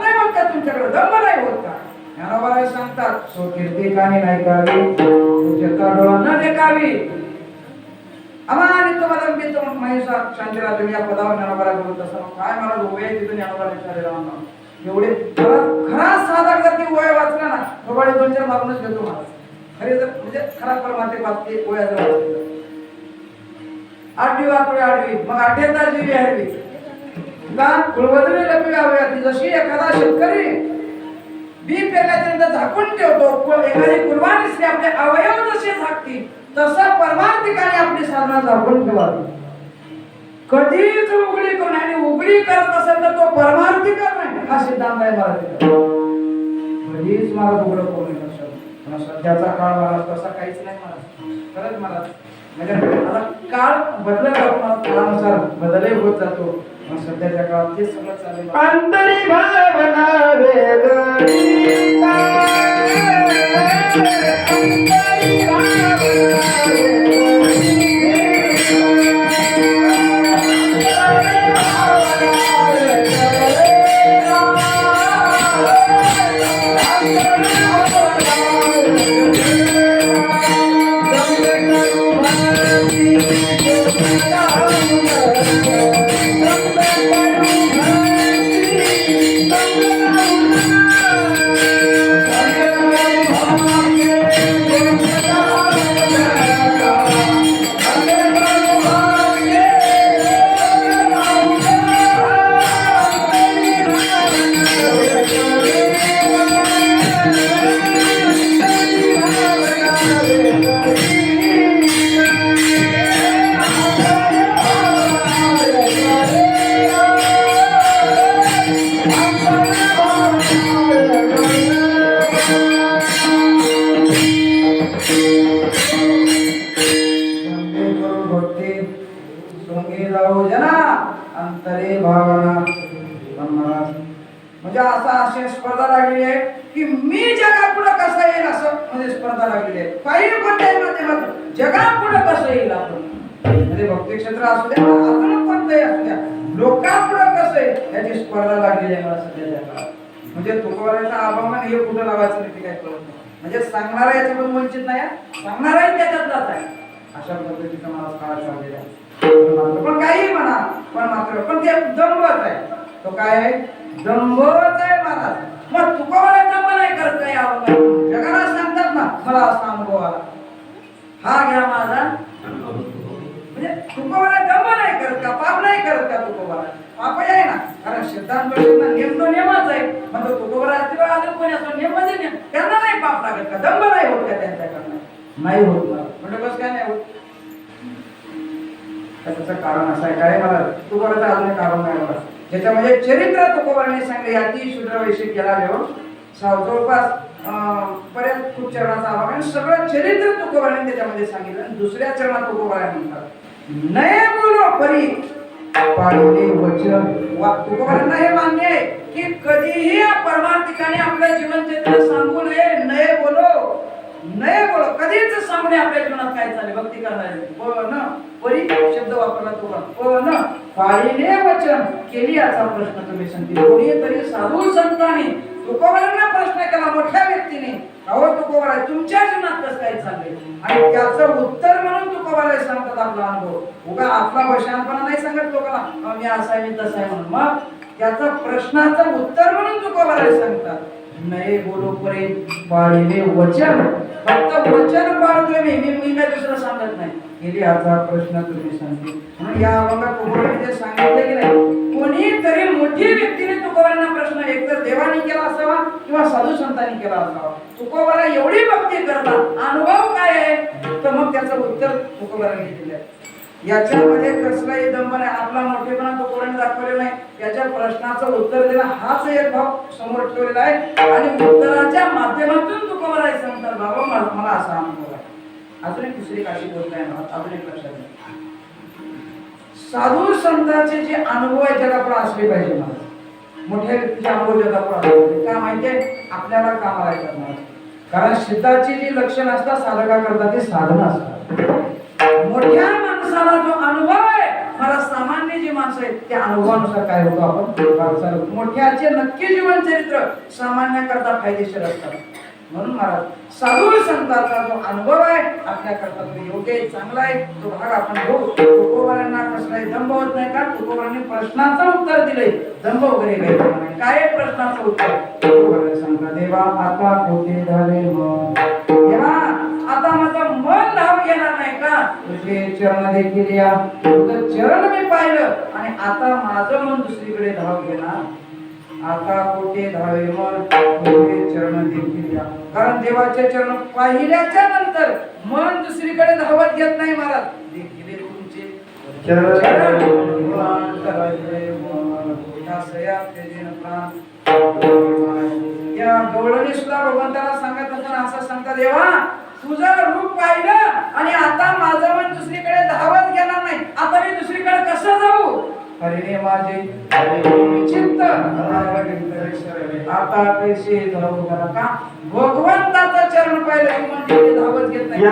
नाही होत का तुमच्याकडे दंभ नाही होत का? ज्ञानोबाला सांगतात सो कीर्ती काही नाही करावी तुमच्या डोळा न देखावी. अमानित तुम्हाला मी तो महिषा शांतीला तुम्ही या पदावर ज्ञानोबाला बोलत असताना काय मला उभे आहे तिथून ज्ञानोबा विचारले राहणार एवढे खरा साधा साधक जर ती ओय वाचला ना थोबाडे दोन चार मागूनच घेतो मला. खरे तर म्हणजे खरा परमाते वाचते वयाचं जर वाचली आठवी वाचले आठवी. मग आठ्याचा जीवी हरवी का कुलवदने लपी गावूया ती जशी एखादा शेतकरी बी पेरल्याच्या झाकून ठेवतो एखादी कुलवानी स्त्री आपले अवयव जसे झाकतील तसं परमार्थिकाने आपली साधना झाकून ठेवावी. कधीच उघडी करून आणि उघडी करत असेल तर तो परमार्थिक नाही हा सिद्धांत आहे मराठीचा कधीच मला उघड करू नये सध्याचा काळ मला तसा काहीच नाही मला खरंच मला म्हणजे आता काळ बदलत जातो काळानुसार बदलही होत जातो. सध्याच्या काळात ते सगळं चालेल अंतरी भावना वेगळी अंतरी भावना स्पर्धा लागलेली आहे काही कोणत्याही माध्यमातून जगापुढे कसं येईल आपण. म्हणजे भक्ती क्षेत्र असू द्या आपण कोणतंही असू द्या. लोकांपुढे कसं येईल याची स्पर्धा लागलेली आहे मला सध्याच्या काळात. म्हणजे तुकोबाराचा अभाव हे कुठं लावायचं नाही काय कळत नाही. म्हणजे सांगणारा याच्याकडून वंचित नाही आहे, सांगणाराही त्याच्यातलाच आहे. अशा पद्धतीचा मला काळ चाललेला आहे. पण काही म्हणा पण मात्र पण ते दंभच आहे. तो काय आहे? दंभच आहे महाराज. मग तुकोबारा पण आहे करत काही अवघड जगाला मला असा अनुभव आला हा घ्या माझा. म्हणजे तुकोबारा दंभ नाही करत का? पाप नाही करत का तुकोबारा पाप आहे ना. कारण सिद्धांत नेम तो नेमच आहे. मग तो तुकोबारा किंवा अजून कोणी असं नेम म्हणजे नेम त्यांना नाही पाप लागत का? दंभ नाही होत का त्यांच्याकडनं? नाही होत मला म्हणजे बस काय नाही होत? त्याचं कारण असं आहे. काय मला? तुकोबाराचं अजून कारण नाही मला. ज्याच्यामध्ये चरित्र तुकोबाराने सांगले अति शुद्र घेऊन साव- पर्यंत खूप चरणाचा अभाव आणि सगळं चरित्र तुकोबाराने त्याच्यामध्ये सांगितलं आणि दुसऱ्या चरणात तुकोबारा म्हणतात नये बोलो परी. पाळले वचन. वा तुकोबारांना हे मान्य आहे की कधीही या परमार्थिकाने आपलं जीवन चरित्र सांगू नये. नये बोलो. नये बोलो. कधीच सांगू नये आपल्या जीवनात काय चालले भक्ती करणारे. हो न. परी शब्द वापरला तो न. पाळीने वचन. केली याचा प्रश्न तुम्ही सांगतील कोणीतरी साधू संतांनी तुकोबारांना त्याला मोठ्या व्यक्तीने अहो तुकोबारा तुमच्या जीवनात कसं काय चाललंय? आणि त्याचं उत्तर म्हणून तुकोबारा सांगतात आपला अनुभव. उगा आपला वशानपणा नाही सांगत लोकांना मी असा मी तसा आहे म्हणून. मग त्याचा प्रश्नाचं उत्तर म्हणून तुकोबारा सांगतात. नये बोलो परे वचन. फक्त वचन पाळतोय मी मी मी काय दुसरं सांगत नाही. गेली आता प्रश्न तुम्ही सांगते म्हणून या अभंगात तुकोबाने म्हणजे ते की नाही कोणीतरी मोठी व्यक्तीने तुकोबारांना प्रश्न एकतर देवाने केला असावा किंवा साधू संतांनी केला असावा तुकोबारा एवढी भक्ती करतात अनुभव काय आहे? तर मग त्याचं उत्तर तुकोबाराने दिलं याच्यामध्ये कसलाही दंभ नाही आपला मोठेपणा तो कोणी दाखवलेला नाही. याच्या प्रश्नाचं उत्तर देणं हाच एक भाव समोर ठेवलेला आहे. आणि उत्तराच्या माध्यमातून तुकोबारा हे सांगतात बाबा मला मला असा अनुभव आहे. अजून एक दुसरी काशी गोष्ट आहे मला अजून एक लक्षात साधू संतांचे जे अनुभव आहे त्याला आपण असले पाहिजे मला मोठे व्यक्तीचे अनुभव का माहितीये आपल्याला कामाला येतात कारण शिताची जी लक्षण असतात साधका करता ते साधन असतात. मोठ्या माणसाला जो अनुभव आहे मला सामान्य जी माणसं आहेत त्या अनुभवानुसार काय होतो आपण? मोठ्याचे नक्की जीवन चरित्र सामान्य करता फायदेशीर असतात. म्हणून महाराज साधू संतांचा जो अनुभव आहे आपल्याकरता तो योग्य आहे चांगला आहे. तो भाग आपण घेऊ तुकोबारांना कसलाही दंभ होत नाही का? तुकोबारांनी प्रश्नाचं उत्तर दिलंय. दंभ वगैरे घ्यायचा नाही. काय प्रश्नाचं उत्तर? तुकोबारांनी सांगता देवा आता कोठे झाले मग? देवा आता माझं मन धाव घेणार नाही का? तुझे चरण देखील या. तुझं चरण मी पाहिलं आणि आता माझं मन दुसरीकडे धाव घेणार आता कोठे धावे मन कोठे चरण देखील या कारण देवाचे चरण पाहिल्याच्या नंतर मन दुसरीकडे धावत घेत नाही महाराज. देखील तुमचे चरण. या गवळणी सुद्धा भगवंताला सांगत असताना असं सांगता देवा तुझं रूप पाहिलं आणि आता माझं मन दुसरीकडे धावत गेला नाही. आता मी दुसरीकडे कसं जाऊ? हरिणे माझे चित्त. आता पैसे धावू का भगवंताचं चरण पाहिलं म्हणजे धावत घेत नाही.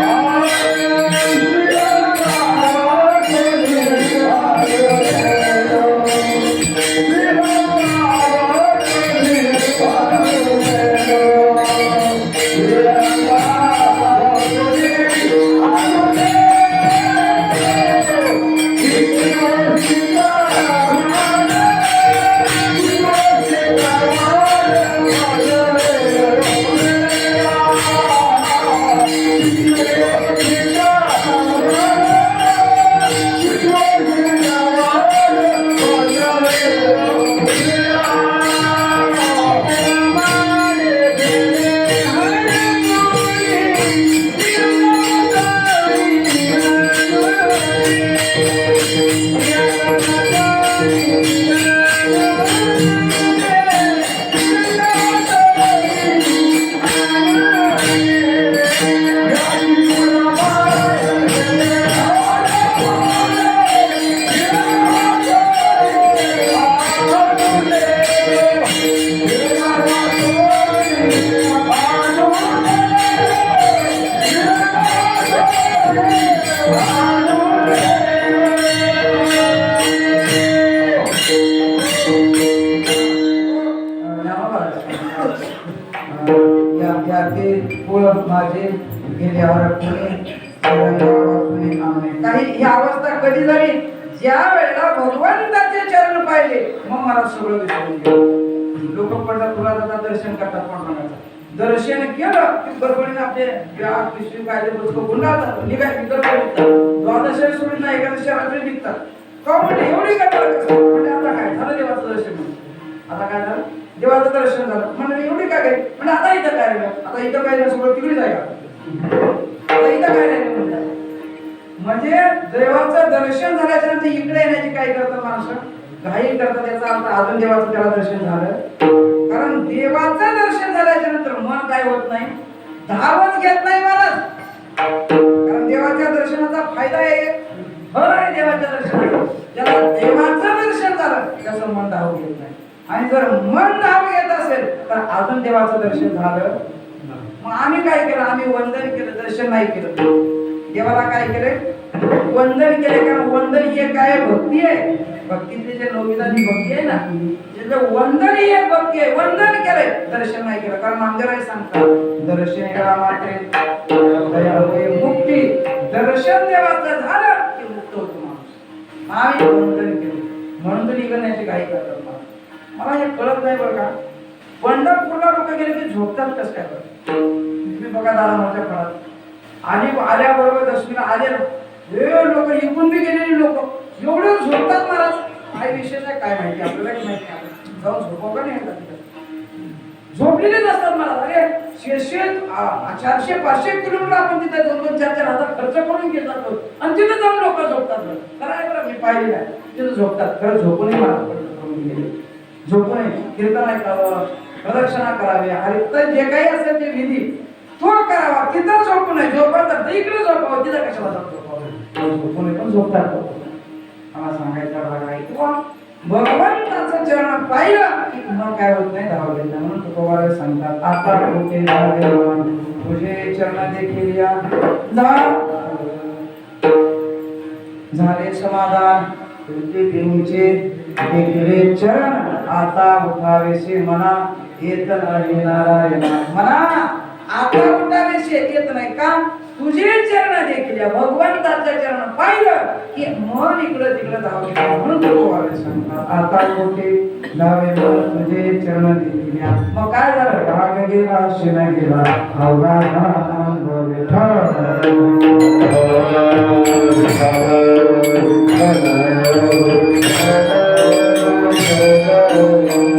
या ते कुळ माझे गेल्यावर कोणी काही ही अवस्था कधी झाली? ज्या वेळेला भगवंताचे चरण पाहिले मग मला सगळं विसरून गेलं. लोक पडतात तुला जातात दर्शन करतात पांडुरंगाचं दर्शन केलं की गडबडीने आपले ग्राहक पिशवी कायदे पुस्तक गुंडाळतात निघाय गडबड निघतात. द्वादशी सोडून नाही एखाद्या रात्री निघतात. का म्हणजे एवढी गडबड म्हणजे आता काय झालं देवाचं दर्शन आता काय झालं? देवाचं दर्शन झालं. म्हणलं एवढी काय काय म्हणजे आता इथं काय राहिलं आता इथं काय नाही सगळं तिकडे जाय आता इथं काय राहिलं म्हणजे देवाचं दर्शन झाल्याच्यानंतर इकडे येण्याची काय करतात माणसं? घाई करतात याचा अर्थ अजून देवाचं त्याला दर्शन झालं. कारण देवाचं दर्शन झाल्याच्यानंतर मन काय होत नाही? धावच घेत नाही महाराज कारण देवाच्या दर्शनाचा फायदा आहे फळ आहे देवाच्या दर्शनाचा. ज्याला देवाचं दर्शन झालं त्याचं मन धाव घेत नाही. आणि जर मन नाव घेत असेल तर अजून देवाचं दर्शन झालं. मग आम्ही काय केलं? आम्ही वंदन केलं दर्शन नाही केलं. देवाला काय केलं वंदन केले कारण वंदन हे काय आहे? भक्ती आहे? भक्तीतली जे नवविधाची भक्ती आहे ना त्याचं वंदन ही एक भक्ती आहे. वंदन केलंय दर्शन नाही केलं. कारण नामदेवराय सांगतात दर्शन केला मात्रे मुक्ती. दर्शन देवाचं झालं की मुक्त होतो माणूस. आम्ही वंदन केलं. म्हणून तुम्ही निघण्याची काही करतात मला. हे कळत नाही बरं का पंढरपूरला लोक गेले की झोपतात कसं काय बरं? तुम्ही बघा दादा माझ्या फळात आणि आल्याबरोबर दशमीला आले हे लोक इकून बी गेलेली लोक. एवढे झोपतात महाराज. काय विशेष आहे काय माहिती आपल्याला माहिती आहे. जाऊन झोपव का नाही येतात झोपलेलेच असतात मला अरे शेषे चारशे पाचशे किलोमीटर आपण तिथे दोन दोन चार चार हजार खर्च करून घेत जातो आणि तिथे जाऊन लोक झोपतात खरं आहे बरं मी पाहिलेलं आहे. तिथे झोपतात. खरं झोपूनही मला करून गेले. झोपूनही कीर्तन ऐकावं प्रदक्षिणा करावी. आणि जे काही असेल ते विधी तो करावा. तिथं झोपू नये. झोपतात इकडे झोपावं तिथं कशाला झोपावं झोपू नये पण झोपतात. मला सांगायचा भाग आहे किंवा भगवंताचं चरण पाहिलं की पुन्हा काय होत नाही? धावले म्हणून तुकोबारे सांगतात आता होते धावले मन, तुझे चरण देखील या. झाले समाधान. तुझे देऊचे देखील चरण आता उठावेसे मना येत नाही नारायण. मना आता उठावेसे येत नाही का? तुझे चरण देखील भगवंताचं चरण पाहिलं की मन इकडं तिकडं धावले म्हणून तुकोबारे सांगतात आता कुठे धावे तुझे चरण देखील. मग काय झालं? राग गेला शिना गेला अवघा Thank you.